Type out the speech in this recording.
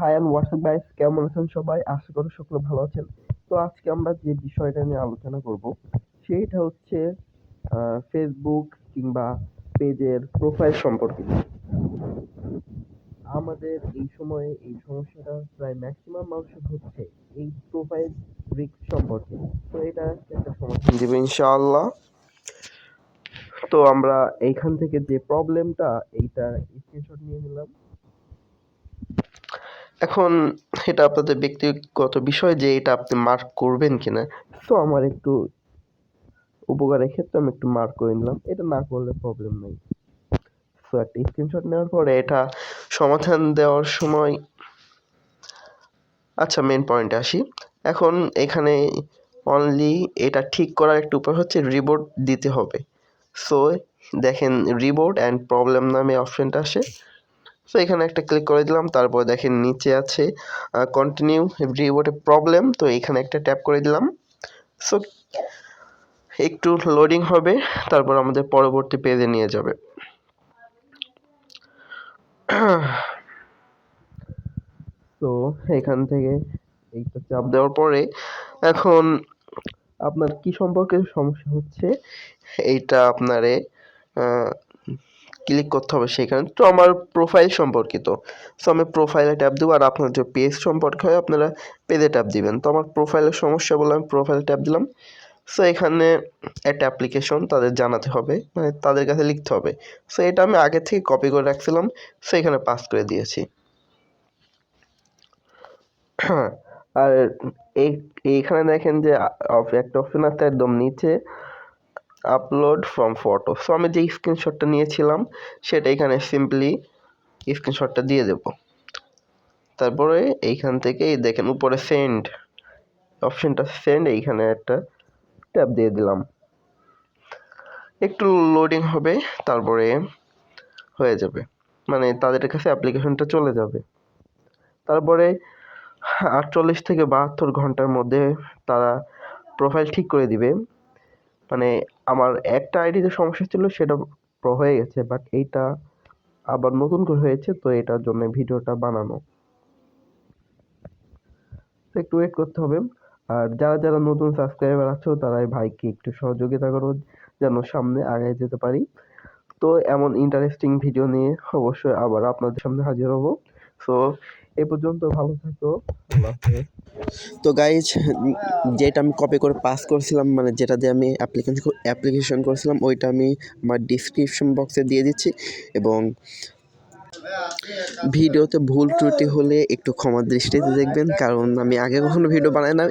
High and WhatsApp guys, কেমন আছেন সবাই? আশা করি সকলে ভালো আছেন। তো আজকে আমরা যে বিষয়টা নিয়ে আলোচনা করব, সেইটা হচ্ছে ফেসবুক কিংবা পেজের প্রোফাইল সম্পর্কে। আমাদের এই সময়ে এই সমস্যাটা প্রায় ম্যাক্সিমাম মানুষের হচ্ছে এই প্রোফাইল রিস্ক সম্পর্কে। তো এটা একটা সমাধান দেবে ইনশাআল্লাহ। তো আমরা এইখান থেকে যে প্রবলেমটা এইটা স্ক্রিনশট নিয়ে নিলাম। এখন এটা আপনাদের ব্যক্তিগত বিষয় যে এটা আপনি মার্ক করবেন কিনা। তো আমার একটু উপকারের ক্ষেত্রে আমি একটু মার্ক করে নিলাম। এটা না করলে প্রবলেম নেই। তো একটা স্ক্রিনশট নেওয়ার পরে এটা সমাধান দেওয়ার সময় আচ্ছা মেন পয়েন্টে আসি। এখন এখানে অনলি এটা ঠিক করার একটা উপায় হচ্ছে রিবোর্ড দিতে হবে। সো দেখেন রিবোর্ড অ্যান্ড প্রবলেম নামে অপশানটা আসে। সো এখানে একটা ক্লিক করে দিলাম, তারপর দেখেন নিচে আছে কন্টিনিউ রিবোর্ডে প্রবলেম তো এখানে একটা ট্যাপ করে দিলাম। সো একটু লোডিং হবে, তারপর আমাদের পরবর্তী পেজে নিয়ে যাবে। তো এখান থেকে এইটা চাপ দেওয়ার পরে, এখন আপনার কি সম্পর্কে সমস্যা হচ্ছে? এইটা আপনারে ক্লিক করতে হবে সেখানে। তো আমার প্রোফাইল সম্পর্কিত। সো আমি প্রোফাইলে ট্যাপ দেবো আর আপনার যে পেজ সম্পর্কে হয়, আপনারা পেজে ট্যাপ দিবেন। তো আমার প্রোফাইলের সমস্যা বলে আমি প্রোফাইল ট্যাপ দিলাম। সো এখানে একটা অ্যাপ্লিকেশন তাদের জানাতে হবে মানে তাদের কাছে লিখতে হবে। সো এটা আমি আগে থেকে কপি করে রাখছিলাম। সো এখানে পাস করে দিয়েছি। হ্যাঁ আর এই, এইখানে দেখেন যে একটা অপশন আছে একদম নিচে। আপলোড ফ্রম ফটো সো আমি যে স্ক্রিনশটটা নিয়েছিলাম, সেটা এখানে সিম্পলি স্ক্রিনশটটা দিয়ে দেব। তারপরে এইখান থেকে দেখেন উপরে সেন্ড অপশানটা সেন্ড এইখানে একটা ট্যাপ দিয়ে দিলাম। একটু লোডিং হবে, তারপরে হয়ে যাবে। মানে তাদের কাছে অ্যাপ্লিকেশনটা চলে যাবে। তারপরে আটচল্লিশ থেকে বাহাত্তর ঘণ্টার মধ্যে তারা প্রোফাইল ঠিক করে দিবে। মানে আমার একটা আইডিতে সমস্যা ছিল, সেটা হয়ে গেছে বাট এইটা আবার নতুন করে হয়েছে, তো এটার জন্য ভিডিওটা বানানো। একটু ওয়েট করতে হবে। আর যারা যারা নতুন সাবস্ক্রাইবার আছো, তারাই ভাইকে একটু সহযোগিতা করো, যেন সামনে আগে যেতে পারি। তো এমন ইন্টারেস্টিং ভিডিও নিয়ে অবশ্যই আবার আপনাদের সামনে হাজির হব। সো এ পর্যন্ত ভালো থাকো। তো গাইজ যেটা আমি কপি করে পাস করছিলাম মানে যেটা দিয়ে আমি অ্যাপ্লিকেশন অ্যাপ্লিকেশন করেছিলাম, ওইটা আমি আমার ডিসক্রিপশন বক্সে দিয়ে দিচ্ছি এবং ভিডিওতে ভুল ত্রুটি হলে একটু ক্ষমা দৃষ্টিতে দেখবেন, কারণ আমি আগে কখনো ভিডিও বানাই না।